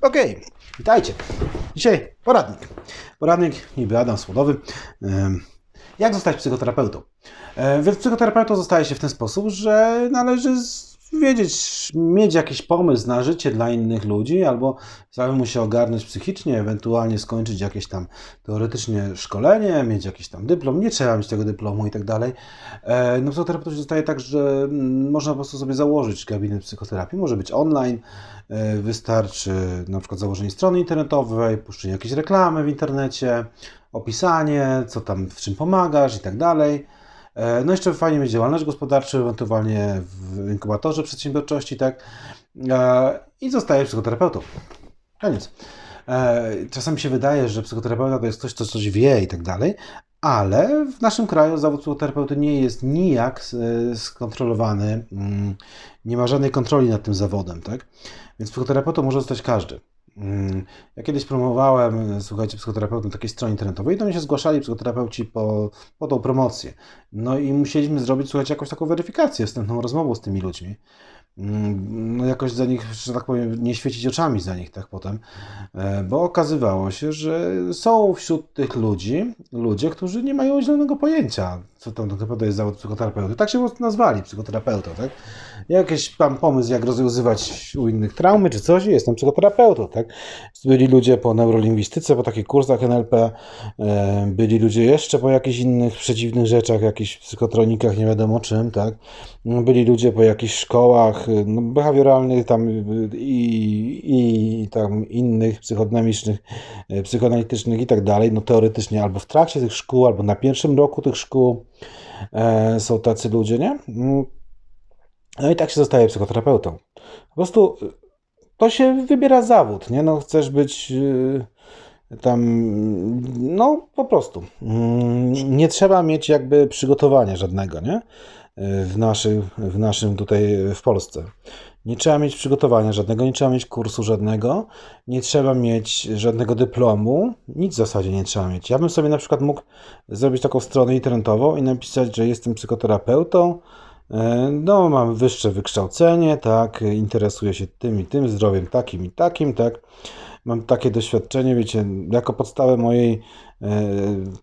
Okej, witajcie. Dzisiaj poradnik. Poradnik niby Adam Słodowy. Jak zostać psychoterapeutą? E, Więc psychoterapeutą zostaje się w ten sposób, że należy wiedzieć, mieć jakiś pomysł na życie dla innych ludzi, albo samemu się ogarnąć psychicznie, ewentualnie skończyć jakieś tam teoretycznie szkolenie, mieć jakiś tam dyplom, nie trzeba mieć tego dyplomu i tak dalej. E, No psychoterapeucie zostaje tak, że mm, można po prostu sobie założyć gabinet psychoterapii, może być online, E, Wystarczy na przykład założenie strony internetowej, puszczenie jakiejś reklamy w internecie, opisanie, co tam, w czym pomagasz i tak dalej. E, No jeszcze fajnie mieć działalność gospodarczą, ewentualnie w inkubatorze przedsiębiorczości, tak? E, I zostaje psychoterapeutą. Koniec. E, Czasami się wydaje, że psychoterapeuta to jest ktoś, kto coś wie i tak dalej, ale w naszym kraju zawód psychoterapeuty nie jest nijak skontrolowany, mm, nie ma żadnej kontroli nad tym zawodem, tak? Więc psychoterapeutą może zostać każdy. Mm, Ja kiedyś promowałem, e, słuchajcie, psychoterapeutą na takiej stronie internetowej i mnie się zgłaszali psychoterapeuci po, po tą promocję. No i musieliśmy zrobić, słuchajcie, jakąś taką weryfikację, wstępną rozmowę z tymi ludźmi. Mm, No jakoś za nich, że tak powiem, nie świecić oczami za nich tak potem, e, bo okazywało się, że są wśród tych ludzi ludzie, którzy nie mają zielonego pojęcia, co tam tak naprawdę jest zawód psychoterapeuty. Tak się nazwali, psychoterapeuta, tak? Jakiś tam pomysł, jak rozwiązywać u innych traumy czy coś, jestem psychoterapeutą, tak? Byli ludzie po neurolingwistyce, po takich kursach NLP, e, byli ludzie jeszcze po jakichś innych przeciwnych rzeczach, jakichś psychotronikach, nie wiadomo czym, tak? No, Byli ludzie po jakichś szkołach no, behawioralnych tam y, i, i tam innych psychodynamicznych, y, psychoanalitycznych i tak dalej, no teoretycznie albo w trakcie tych szkół, albo na pierwszym roku tych szkół e, są tacy ludzie, nie? Mm. No i tak się zostaje psychoterapeutą. Po prostu y, to się wybiera zawód, nie? No chcesz być y, tam, no po prostu. Mm, Nie trzeba mieć jakby przygotowania żadnego, nie? Y, W naszym, w naszym tutaj w Polsce. Nie trzeba mieć przygotowania żadnego, nie trzeba mieć kursu żadnego, nie trzeba mieć żadnego dyplomu, nic w zasadzie nie trzeba mieć. Ja bym sobie na przykład mógł zrobić taką stronę internetową i napisać, że jestem psychoterapeutą, e, no mam wyższe wykształcenie, tak, interesuję się tym i tym, zdrowiem takim i takim, tak. Mam takie doświadczenie, wiecie, jako podstawę mojej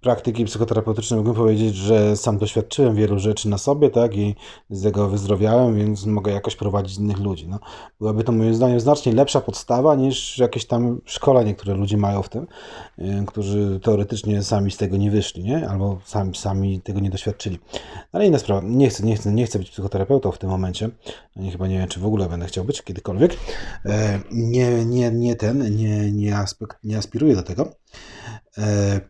praktyki psychoterapeutycznej mógłbym powiedzieć, że sam doświadczyłem wielu rzeczy na sobie, tak, i z tego wyzdrowiałem, więc mogę jakoś prowadzić innych ludzi. No, byłaby to moim zdaniem znacznie lepsza podstawa niż jakieś tam szkolenie, które ludzie mają w tym, e, którzy teoretycznie sami z tego nie wyszli, nie? Albo sami, sami tego nie doświadczyli. Ale inna sprawa, nie chcę, nie chcę, nie chcę być psychoterapeutą w tym momencie. Nie, chyba nie wiem, czy w ogóle będę chciał być kiedykolwiek. E, Nie, nie, nie ten, nie, nie, aspekt, nie aspiruję do tego. E,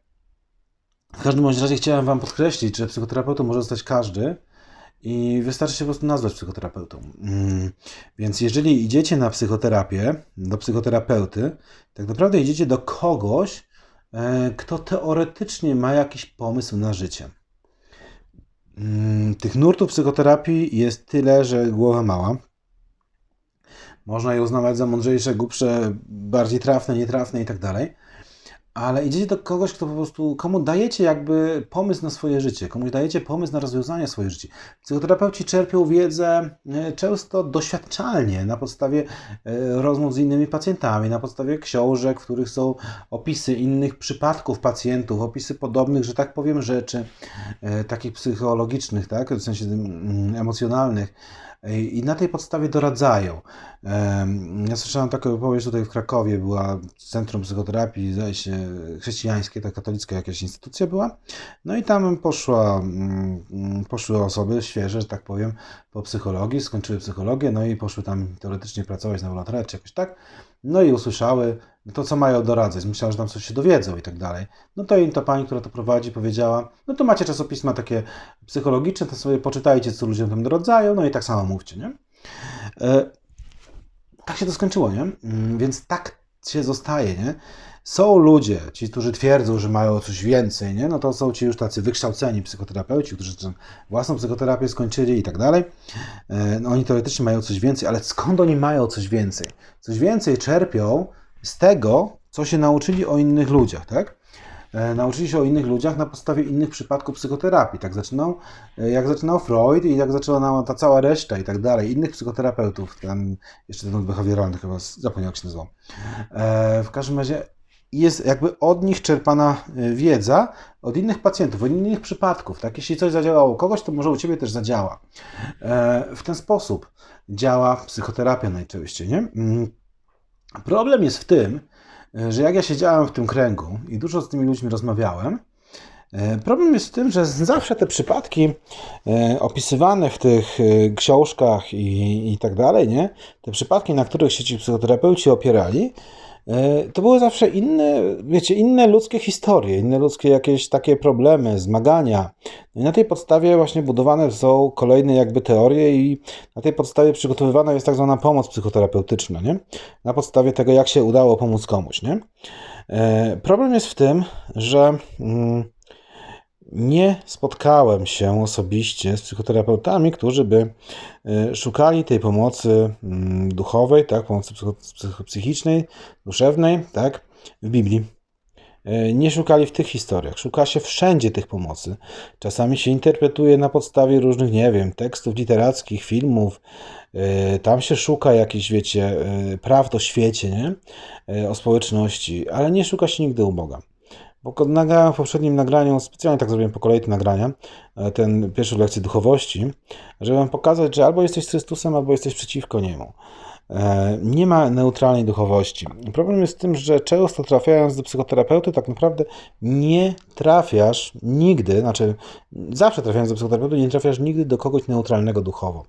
W każdym razie chciałem Wam podkreślić, że psychoterapeutą może zostać każdy i wystarczy się po prostu nazwać psychoterapeutą. Mm, Więc jeżeli idziecie na psychoterapię, do psychoterapeuty, tak naprawdę idziecie do kogoś, e, kto teoretycznie ma jakiś pomysł na życie. Mm, Tych nurtów psychoterapii jest tyle, że głowa mała. Można je uznawać za mądrzejsze, głupsze, bardziej trafne, nietrafne i tak. Ale idziecie do kogoś, kto po prostu, komu dajecie jakby pomysł na swoje życie, komuś dajecie pomysł na rozwiązanie swoje życie. Psychoterapeuci czerpią wiedzę e, często doświadczalnie, na podstawie e, rozmów z innymi pacjentami, na podstawie książek, w których są opisy innych przypadków pacjentów, opisy podobnych, że tak powiem, rzeczy, e, takich psychologicznych, tak, w sensie mm, emocjonalnych. I na tej podstawie doradzają. Ja słyszałem taką opowieść tutaj w Krakowie, była Centrum Psychoterapii, zdaje się, chrześcijańskie, ta katolicka jakaś instytucja była. No i tam poszła, mm, poszły osoby świeże, że tak powiem, po psychologii, skończyły psychologię, no i poszły tam teoretycznie pracować na wolontariat czy jakoś tak. No i usłyszały to, co mają doradzać. Myślałem, że tam coś się dowiedzą i tak dalej. No to im ta pani, która to prowadzi, powiedziała, no to macie czasopisma takie psychologiczne, to sobie poczytajcie, co ludziom tam doradzają, no i tak samo mówcie, nie? Tak się to skończyło, nie? Mm, Więc tak się zostaje, nie? Są ludzie, ci, którzy twierdzą, że mają coś więcej, nie? No to są ci już tacy wykształceni psychoterapeuci, którzy własną psychoterapię skończyli i tak dalej. E, No oni teoretycznie mają coś więcej, ale skąd oni mają coś więcej? Coś więcej czerpią z tego, co się nauczyli o innych ludziach, tak? E, nauczyli się o innych ludziach na podstawie innych przypadków psychoterapii. Tak zaczynał, e, jak zaczynał Freud i jak zaczęła ta cała reszta i tak dalej, innych psychoterapeutów, tam jeszcze ten behawioralny chyba, zapomniał się nazywał. E, w każdym razie jest jakby od nich czerpana wiedza, od innych pacjentów, od innych przypadków. Tak? Jeśli coś zadziałało u kogoś, to może u Ciebie też zadziała. W ten sposób działa psychoterapia najczęściej. Nie? Mm. Problem jest w tym, że jak ja siedziałem w tym kręgu i dużo z tymi ludźmi rozmawiałem, e, Problem jest w tym, że zawsze te przypadki e, opisywane w tych e, książkach i, i tak dalej, nie? te przypadki, na których się ci psychoterapeuci opierali, E, to były zawsze inne, wiecie, inne ludzkie historie, inne ludzkie jakieś takie problemy, zmagania. No i na tej podstawie właśnie budowane są kolejne jakby teorie i na tej podstawie przygotowywana jest tak zwana pomoc psychoterapeutyczna, nie? Na podstawie tego, jak się udało pomóc komuś, nie? E, problem jest w tym, że mm, nie spotkałem się osobiście z psychoterapeutami, którzy by e, szukali tej pomocy mm, duchowej, tak, pomocy psychicznej, duszewnej, tak, w Biblii. E, nie szukali w tych historiach, szuka się wszędzie tych pomocy. Czasami się interpretuje na podstawie różnych, nie wiem, tekstów literackich, filmów. E, tam się szuka jakichś, wiecie, prawd o świecie, nie? o społeczności, ale nie szuka się nigdy u Boga. Bo nagrałem w poprzednim nagraniu, specjalnie tak zrobiłem po kolei te nagrania, e, ten pierwszy lekcji duchowości, żeby wam pokazać, że albo jesteś Chrystusem, albo jesteś przeciwko Niemu. E, nie ma neutralnej duchowości. Problem jest w tym, że często trafiając do psychoterapeuty, tak naprawdę nie trafiasz nigdy, znaczy zawsze trafiając do psychoterapeuty, nie trafiasz nigdy do kogoś neutralnego duchowo.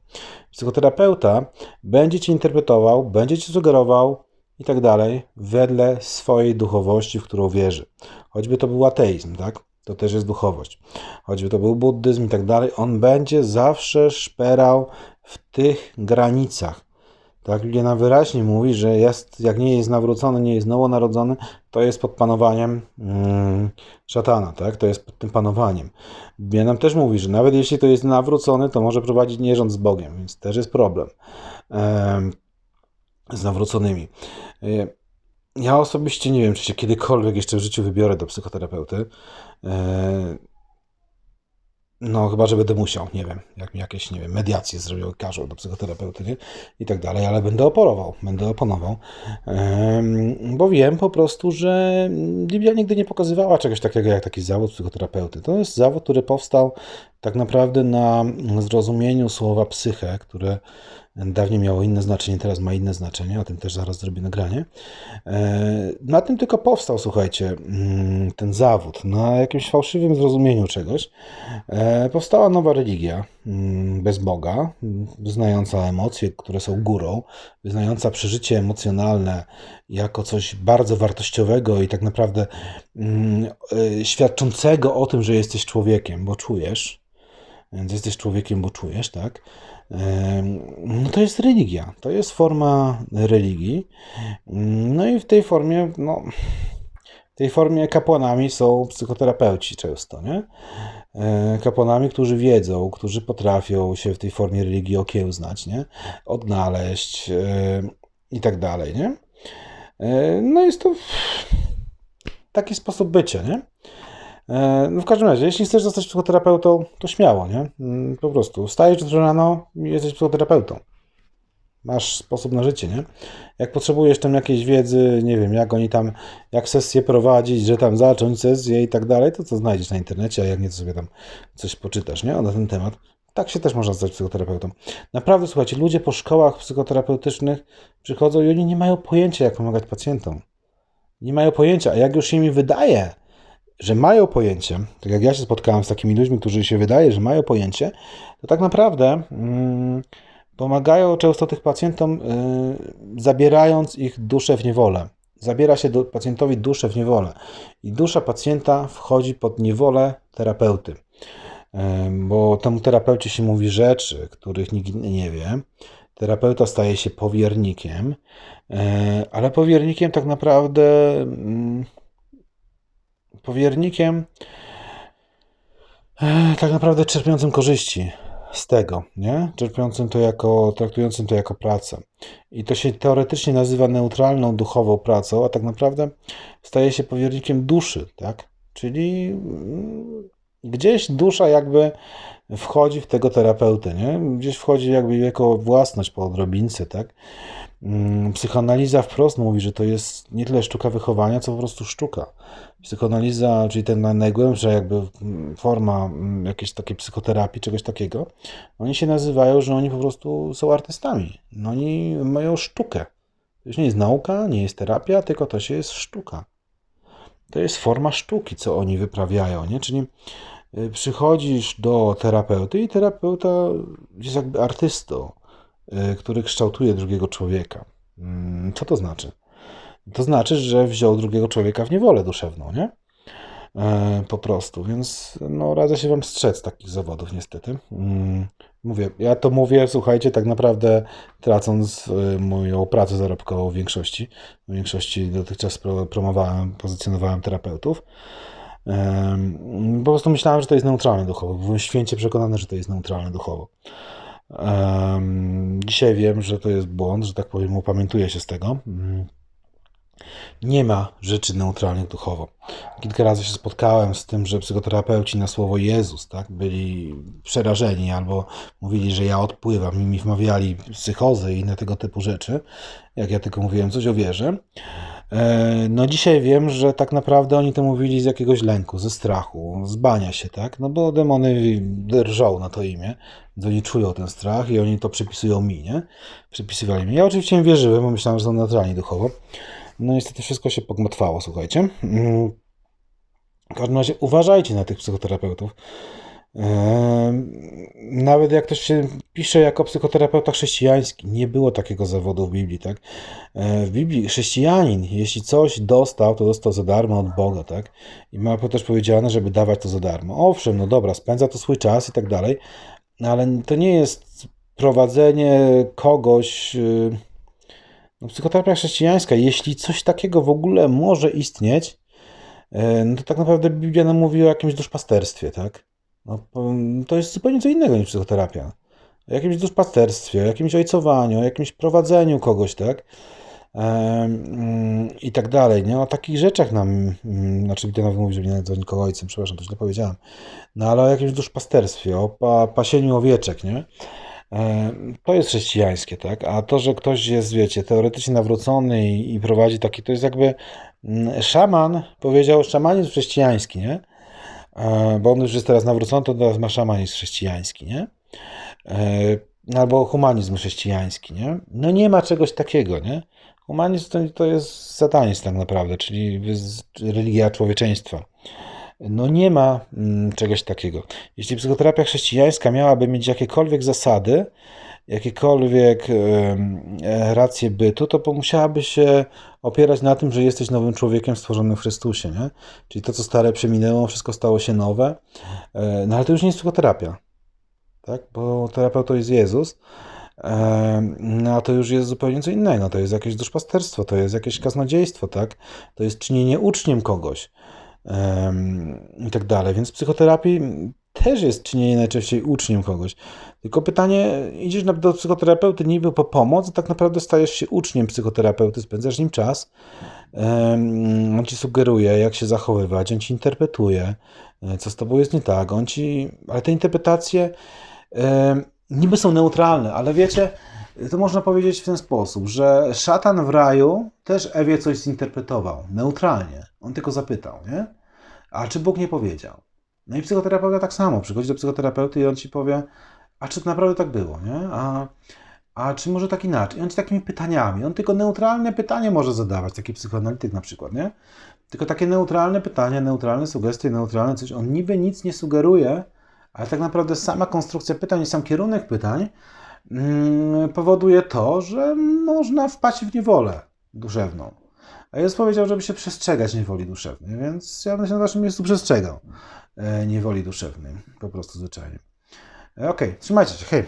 Psychoterapeuta będzie cię interpretował, będzie ci sugerował, i tak dalej, wedle swojej duchowości, w którą wierzy. Choćby to był ateizm, tak? To też jest duchowość. Choćby to był buddyzm i tak dalej, on będzie zawsze szperał w tych granicach. Tak, Biblia wyraźnie mówi, że jest, jak nie jest nawrócony, nie jest nowonarodzony, to jest pod panowaniem mm, szatana, tak? To jest pod tym panowaniem. Biblia nam też mówi, że nawet jeśli to jest nawrócony, to może prowadzić nierząd z Bogiem, więc też jest problem. Ehm, z nawróconymi. Y, ja osobiście nie wiem, czy się kiedykolwiek jeszcze w życiu wybiorę do psychoterapeuty. Y, no, chyba, że będę musiał, nie wiem, jak mi jakieś, nie wiem, mediacje zrobią, każą do psychoterapeuty, nie? I tak dalej, ale będę oporował, będę oponował, bo wiem po prostu, że Biblia nigdy nie pokazywała czegoś takiego jak taki zawód psychoterapeuty. To jest zawód, który powstał tak naprawdę na zrozumieniu słowa psyche, które Dawniej miało inne znaczenie, teraz ma inne znaczenie, o tym też zaraz zrobię nagranie. E, na tym tylko powstał, słuchajcie, mm, ten zawód, na jakimś fałszywym zrozumieniu czegoś. E, powstała nowa religia mm, bez Boga, wyznająca emocje, które są górą, wyznająca przeżycie emocjonalne jako coś bardzo wartościowego i tak naprawdę mm, e, świadczącego o tym, że jesteś człowiekiem, bo czujesz. Więc jesteś człowiekiem, bo czujesz, tak? no to jest religia, to jest forma religii. No i w tej formie, no, w tej formie kapłanami są psychoterapeuci często, nie? E, kapłanami, którzy wiedzą, którzy potrafią się w tej formie religii okiełznać, nie? Odnaleźć e, i tak dalej, nie? E, no jest to taki sposób bycia, nie? E, no w każdym razie, jeśli chcesz zostać psychoterapeutą, to śmiało, nie? Mm, po prostu stajesz jutro rano i jesteś psychoterapeutą. Masz sposób na życie, nie? Jak potrzebujesz tam jakiejś wiedzy, nie wiem, jak oni tam, jak sesję prowadzić, że tam zacząć sesję i tak dalej, to co znajdziesz na internecie, a jak nie, to sobie tam coś poczytasz, nie? Na ten temat. Tak się też można stać psychoterapeutą. Naprawdę, słuchajcie, ludzie po szkołach psychoterapeutycznych przychodzą i oni nie mają pojęcia, jak pomagać pacjentom. Nie mają pojęcia, a jak już mi wydaje, że mają pojęcie, tak jak ja się spotkałem z takimi ludźmi, którzy się wydaje, że mają pojęcie, to tak naprawdę mm, pomagają często tych pacjentom, y, zabierając ich duszę w niewolę. Zabiera się do, pacjentowi duszę w niewolę i dusza pacjenta wchodzi pod niewolę terapeuty. Y, bo temu terapeucie się mówi rzeczy, których nikt nie wie. Terapeuta staje się powiernikiem, y, ale powiernikiem tak naprawdę mm, powiernikiem, e, tak naprawdę czerpiącym korzyści z tego, nie? Czerpiącym to jako, traktującym to jako pracę. I to się teoretycznie nazywa neutralną duchową pracą, a tak naprawdę staje się powiernikiem duszy, tak? Czyli mm, gdzieś dusza jakby wchodzi w tego terapeutę, nie? Gdzieś wchodzi jakby jako własność po odrobince, tak? Mm, Psychoanaliza wprost mówi, że to jest nie tyle sztuka wychowania, co po prostu sztuka. Psychoanaliza, czyli ten najgłębsza jakby mm, forma mm, jakiejś takiej psychoterapii, czegoś takiego, oni się nazywają, że oni po prostu są artystami. No oni mają sztukę. To już nie jest nauka, nie jest terapia, tylko to się jest sztuka. To jest forma sztuki, co oni wyprawiają, nie? Czyli przychodzisz do terapeuty i terapeuta jest jakby artystą, y, który kształtuje drugiego człowieka. Mm, Co to znaczy? To znaczy, że wziął drugiego człowieka w niewolę duszewną, nie? E, Po prostu, więc no, radzę się Wam strzec takich zawodów, niestety. Mm, Mówię, ja to mówię, słuchajcie, tak naprawdę tracąc y, moją pracę zarobkową w większości. W większości dotychczas pro- promowałem, pozycjonowałem terapeutów. Po prostu myślałem, że to jest neutralne duchowo. Byłem święcie przekonany, że to jest neutralne duchowo. Dzisiaj wiem, że to jest błąd, że tak powiem, upamiętuję się z tego. Mm. Nie ma rzeczy neutralnych duchowo. Kilka razy się spotkałem z tym, że psychoterapeuci na słowo Jezus tak, byli przerażeni albo mówili, że ja odpływam i mi wmawiali psychozy i inne tego typu rzeczy, jak ja tylko mówiłem coś o wierze. E, No dzisiaj wiem, że tak naprawdę oni to mówili z jakiegoś lęku, ze strachu, z bania się, tak? No bo demony drżą na to imię, oni czują ten strach i oni to przypisują mi, nie? Przypisywali mi. Ja oczywiście im wierzyłem, bo myślałem, że są neutralni duchowo. No niestety wszystko się pogmatwało, słuchajcie. Mm. W każdym razie uważajcie na tych psychoterapeutów. Nawet jak ktoś się pisze jako psychoterapeuta chrześcijański, nie było takiego zawodu w Biblii, tak? E, W Biblii chrześcijanin, jeśli coś dostał, to dostał za darmo od Boga, tak? I ma też powiedziane, żeby dawać to za darmo. Owszem, no dobra, spędza to swój czas i tak dalej, ale to nie jest prowadzenie kogoś. y, No, psychoterapia chrześcijańska, jeśli coś takiego w ogóle może istnieć, e, no to tak naprawdę Biblia nam mówi o jakimś duszpasterstwie, tak? No, to jest zupełnie co innego niż psychoterapia. O jakimś duszpasterstwie, o jakimś ojcowaniu, o jakimś prowadzeniu kogoś, tak? Em, I tak dalej, nie? O takich rzeczach nam, mm, znaczy nam mówi, że nie nazywa nikogo ojcem, przepraszam, to źle powiedziałem. No ale o jakimś duszpasterstwie, o pa, pasieniu owieczek, nie? To jest chrześcijańskie, tak? A to, że ktoś jest, wiecie, teoretycznie nawrócony i, i prowadzi taki, to jest jakby mm, szaman, powiedział, szamanizm chrześcijański, nie? E, Bo on już jest teraz nawrócony, to teraz ma szamanizm chrześcijański, nie? E, Albo humanizm chrześcijański, nie? No nie ma czegoś takiego, nie? Humanizm to, to jest satanizm tak naprawdę, czyli religia człowieczeństwa. No nie ma mm, czegoś takiego. Jeśli psychoterapia chrześcijańska miałaby mieć jakiekolwiek zasady, jakiekolwiek racje bytu, to musiałaby się opierać na tym, że jesteś nowym człowiekiem stworzonym w Chrystusie, nie? Czyli to, co stare przeminęło, wszystko stało się nowe. E, No ale to już nie jest psychoterapia, tak? Bo terapeuta jest Jezus. No a to już jest zupełnie co innego. To jest jakieś duszpasterstwo, to jest jakieś kaznodziejstwo, tak? To jest czynienie uczniem kogoś i tak dalej. Więc w psychoterapii też jest czynienie najczęściej uczniem kogoś. Tylko pytanie, idziesz do psychoterapeuty niby po pomoc, a tak naprawdę stajesz się uczniem psychoterapeuty, spędzasz nim czas. On ci sugeruje, jak się zachowywać, on ci interpretuje, e, co z tobą jest nie tak. On ci... Ale te interpretacje niby są neutralne, ale wiecie, to można powiedzieć w ten sposób, że szatan w raju też Ewie coś zinterpretował, neutralnie. On tylko zapytał, nie? A czy Bóg nie powiedział? No i psychoterapeuta tak samo. Przychodzi do psychoterapeuty i on ci powie, a czy to naprawdę tak było, nie? A, a czy może tak inaczej? I on ci takimi pytaniami, on tylko neutralne pytanie może zadawać, taki psychoanalityk na przykład, nie? Tylko takie neutralne pytania, neutralne sugestie, neutralne coś. On niby nic nie sugeruje, ale tak naprawdę sama konstrukcja pytań i sam kierunek pytań mm, powoduje to, że można wpaść w niewolę duszewną. A Jezus powiedział, żeby się przestrzegać niewoli duszewnej, więc ja bym się na waszym miejscu przestrzegał e, niewoli duszewnej, po prostu zwyczajnie. E, Okej, trzymajcie się, hej.